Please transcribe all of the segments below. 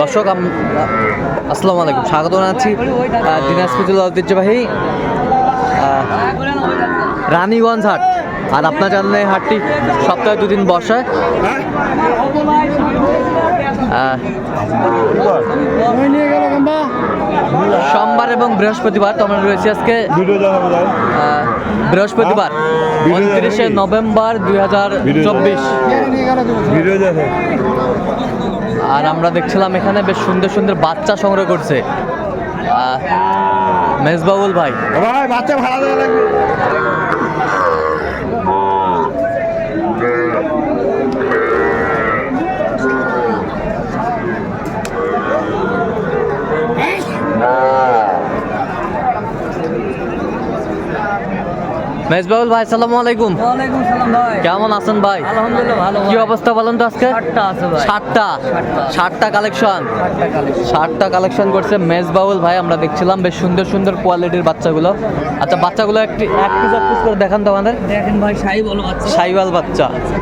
দর্শক আসসালামু আলাইকুম। স্বাগত জানাচ্ছি দিনাজপুর জেলার ঐতিহ্যবাহী রানীগঞ্জ হাট। আর আপনার জানেন এই হাটটি সপ্তাহে দুদিন বসায় সোমবার এবং বৃহস্পতিবার তো রয়েছে আজকে বৃহস্পতিবার উনত্রিশে নভেম্বর দুই হাজার চব্বিশ। আর আমরা দেখছিলাম এখানে বেশ সুন্দর সুন্দর বাচ্চা সংগ্রহ করছে। আহ, মেজবাউল ভাই। ভাই বাচ্চা ভাড়া দেওয়া লাগবে। মেজবাউল ভাই সালামু আলাইকুম। ওয়ালাইকুম সালাম ভাই। কেমন আছেন ভাই? আলহামদুলিল্লাহ ভালো কি অবস্থা বলেন তো আজকে? ষাটটা আছে ভাই। কালেকশন ষাটটা। কালেকশন করছে মেজবাউল ভাই আমরা দেখছিলাম বেশ সুন্দর সুন্দর কোয়ালিটির বাচ্চাগুলো। আচ্ছা বাচ্চাগুলো একটি এক পিস এক পিস করে দেখান তো আমাদের। দেখেন ভাই শাহি বাচ্চা। সাইওয়াল বাচ্চা। বাচ্চা।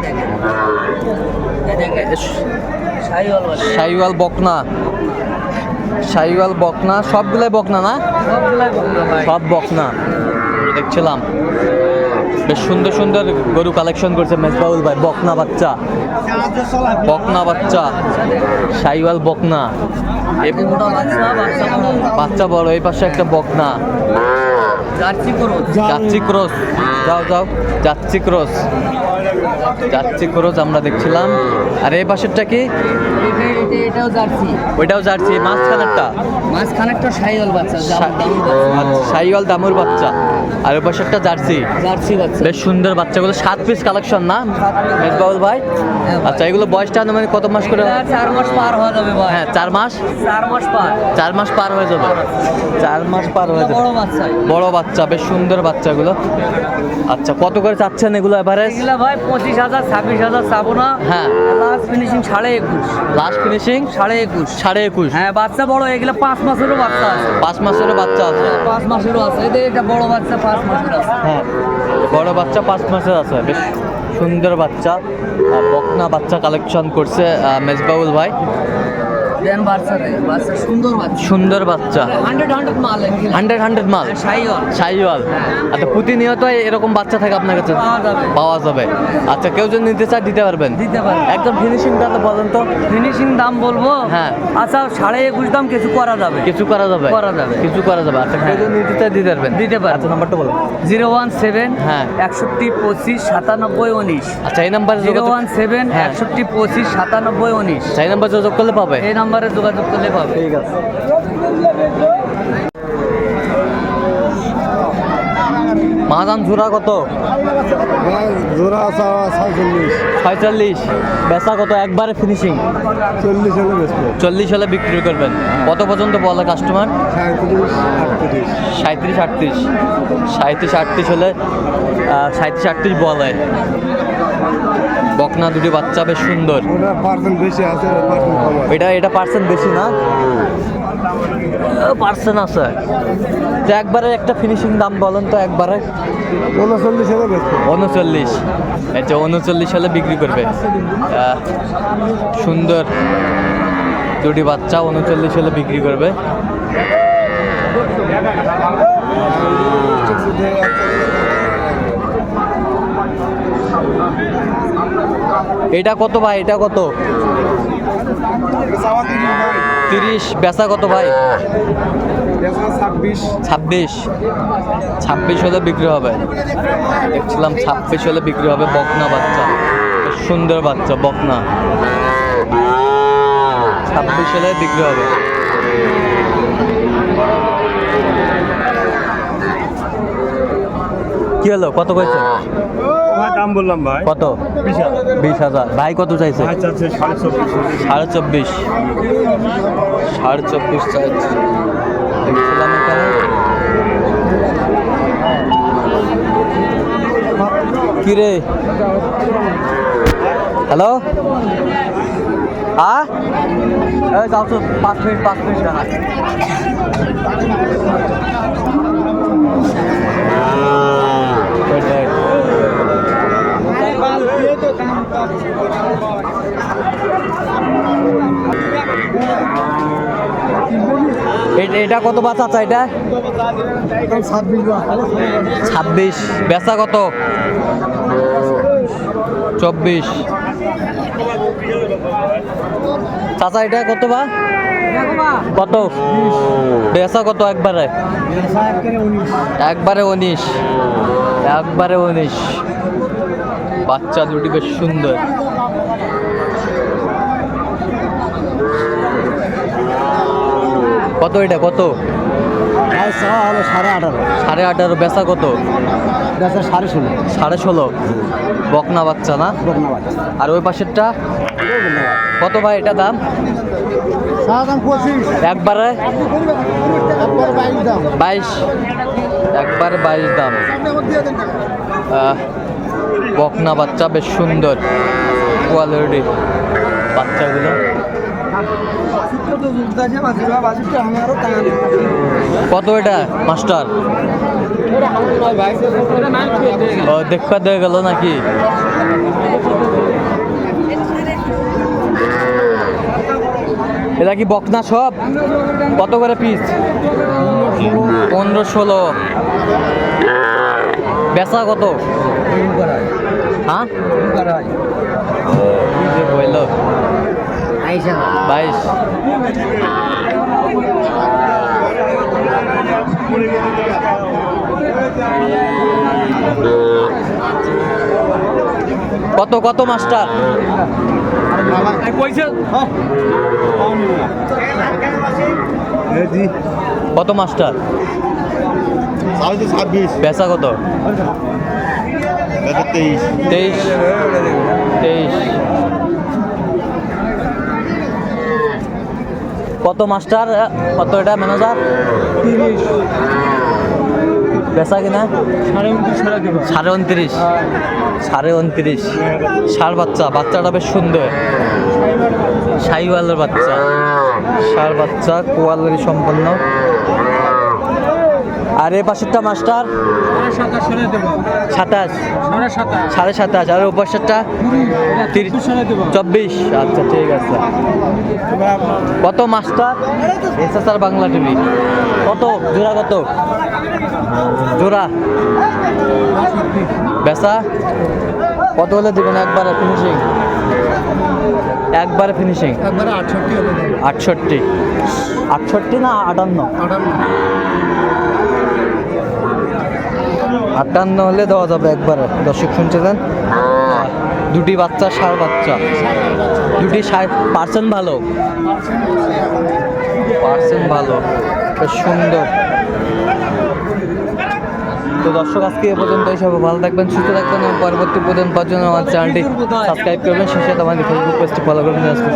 সাইওয়াল বকনা। সাইওয়াল বকনা। সবগুলাই বকনা না? সব বকনা। দেখছিলাম। বেশ সুন্দর সুন্দর গরু কালেকশন করছে মেজবাউল ভাই, বকনা বাচ্চা। বকনা বাচ্চা, সাইওয়াল বকনা। বাচ্চা বড়, এই পাশে একটা বকনা। যাচ্ছি ক্রস যাও। যাও যাচ্ছি ক্রস যাচ্ছি ক্রস আমরা দেখছিলাম। আর এই পাশেরটা কি? এটাও জার্সি ওইটাও যাচ্ছি। মাঝখানেরটা? মাঝখানে একটা শাহিওয়াল বাচ্চা। সাইওয়াল দামুর বাচ্চা। আর ওই পাশে একটা জার্সি জার্সি বাচ্চা। বেশ সুন্দর বাচ্চাগুলো। সাত পিস কালেকশন না? মেজবাউল ভাই? হ্যাঁ আচ্ছা এগুলো বয়সটা আনুমানিক কত মাস করে? চার মাস পার হয়ে যাবে ভাই। হ্যাঁ চার মাস? চার মাস পার। চার মাস পার হয়ে যাবে। চার মাস পার। হয়ে যাবে। বড় বাচ্চা। বড় বাচ্চা বেশ সুন্দর বাচ্চাগুলো। আচ্ছা কত করে চাচ্ছেন এগুলো এভারেজ এগুলা ভাই পঁচিশ হাজার ছাব্বিশ হাজার চাবো না। হ্যাঁ। লাস্ট ফিনিশিং সাড়ে একুশ। লাস্ট ফিনিশিং সাড়ে একুশ। সাড়ে একুশ? হ্যাঁ বাচ্চা বড় এগুলো পাঁচ মাসেরও বাচ্চা আছে। পাঁচ মাসেরও বাচ্চা আছে? পাঁচ মাসেরও আছে। এদের এটা বড় বাচ্চা পাঁচ মাসের আছে। হ্যাঁ বড় বাচ্চা পাঁচ মাসের আছে বেশ সুন্দর বাচ্চা। বকনা বাচ্চা কালেকশন করছে মেজবাউল ভাই। দেন বাচ্চা দেন বাচ্চা সুন্দর বাচ্চা। সুন্দর বাচ্চা। হান্ড্রেড হান্ড্রেড মাল হান্ড্রেড হান্ড্রেড মাল? সাইওয়াল সাইওয়াল আচ্ছা প্রতিনিয়ত এরকম বাচ্চা থাকে আপনার কাছে? পাওয়া যাবে। আচ্ছা কেউ যদি নিতে চায় দিতে পারবেন? দিতে পারে একদম ফিনিশিংটা তো বলেন তো। ফিনিশিং দাম বলব? হ্যাঁ। আচ্ছা সাড়ে একুশ দাম কিছু করা যাবে। কিছু করা যাবে। করা যাবে। কিছু করা যাবে। আচ্ছা কেউ যদি নিতে চায় দিতে পারবেন। দিতে পারবে। আচ্ছা নাম্বারটা বলুন জিরো ওয়ান সেভেন হ্যাঁ। একষট্টি পঁচিশ সাতানব্বই উনিশ। আচ্ছা এই নাম্বারে জিরো ওয়ান সেভেন হ্যাঁ। একষট্টি পঁচিশ সাতানব্বই উনিশ। আচ্ছা, এই নাম্বার যোগাযোগ করলে পাবে। এই নাম্বারে যোগাযোগ করলে পাবে। ঠিক আছে। কত? জোড়া ছয়চল্লিশ। ছয়চল্লিশ। বেচা কত? একবারে ফিনিশিং চল্লিশ হলে বেচবো। চল্লিশ হলে বিক্রি করবেন। কত পর্যন্ত বলে কাস্টমার সাঁত্রিশ আটত্রিশ। সাঁত্রিশ আটত্রিশ। হলে সাঁত্রিশ আটত্রিশ বলে বকনা দুটি বাচ্চা বেশ সুন্দর বেশি আছে এটা এটা পার্সেন্ট বেশি না পার্সেন্ট আছে তো একবারে একটা ফিনিশিং দাম বলেন তো একবারে উনচল্লিশ হলে উনচল্লিশ আচ্ছা উনচল্লিশ হলে বিক্রি করবে সুন্দর দুটি বাচ্চা উনচল্লিশ হলে বিক্রি করবে এটা কত ভাই? এটা কত? তিরিশ। বেচা কত ভাই? ছাব্বিশ। ছাব্বিশ হলে বিক্রি হবে। দেখছিলাম ছাব্বিশ হলে বিক্রি হবে বকনা বাচ্চা। সুন্দর বাচ্চা, বকনা। ছাব্বিশ হলে বিক্রি হবে। কি হলো? কত ভাই দাম বললাম ভাই। কত? বিশ হাজার। ভাই কত চাইছে? সাড়ে চব্বিশ। সাড়ে চব্বিশ। সাড়ে চব্বিশ চাইছে। দেখছিলাম এখানে। কি রে হ্যালো? আ? এই যাও তো পাঁচ মিনিট পাঁচ মিনিট দাঁড়া wait. এ- এটা কত বা চাচা এটা? ছাব্বিশ। বেচা কত? চব্বিশ। চাচা, এটা কত বা? কত? বেচা কত একবারে? একবারে উনিশ। একবারে উনিশ। বাচ্চা দুটি বেশ সুন্দর। কত এটা? কত? সাড়ে আঠারো। সাড়ে আঠারো বেচা কত? বেচা সাড়ে ষোলো। সাড়ে ষোলো? বকনা বাচ্চা না? বকনাবাদ আর ওই পাশেরটা? কত ভাই এটা দাম? একবারে? বাইশ একবারে বাইশ দাম। বকনা বাচ্চা বেশ সুন্দর কোয়ালিটি। বাচ্চাগুলো? কত এটা মাস্টার? ও দেখতে দিয়ে গেল নাকি? এটা কি বকনা সব? কত করে পিস পনেরো ষোলো। বেচা কত? হ্যাঁ? বাইশ। কত কত মাস্টার? কত মাস্টার? বেচা কত? তেইশ। তেইশ। তেইশ। কত মাস্টার? কত এটা ম্যানেজার? বেচা কিনা? সাড়ে উনত্রিশ সাড়ে উনত্রিশ। ষাড় বাচ্চা বাচ্চাটা বেশ সুন্দর। সাইওয়ালের বাচ্চা। ষাড় বাচ্চা কোয়ালিটি সম্পন্ন। আর এ পাশেরটা মাস্টার? সাতাশ। সাড়ে সাতাশ। আর ওই পাশেরটা? চব্বিশ। আচ্ছা ঠিক আছে। কত মাস্টার? SSR Bangla TV. কত? জোড়া কত? জোড়া। বেচা? কত হলে দেবেন? একবারে ফিনিশিং একবারে ফিনিশিং আটষট্টি। আটষট্টি আটষট্টি না আটান্ন আটান্ন? হলে দেওয়া যাবে একবারে। দর্শক শুনছিলেন? দুটি বাচ্চা, সার বাচ্চা। দুটি সার, পার্সেন্ট ভালো? পার্সেন্ট ভালো। সুন্দর। তো দর্শক, আজকে এ পর্যন্ত সবাই ভালো থাকবেন, সুস্থ থাকবেন পরবর্তী পর্যন্ত জন্য আমার চ্যানেলটি সাবস্ক্রাইব করবেন। শেষে আমাদের ফেসবুক পেজটি ফলো করবেন। আজকে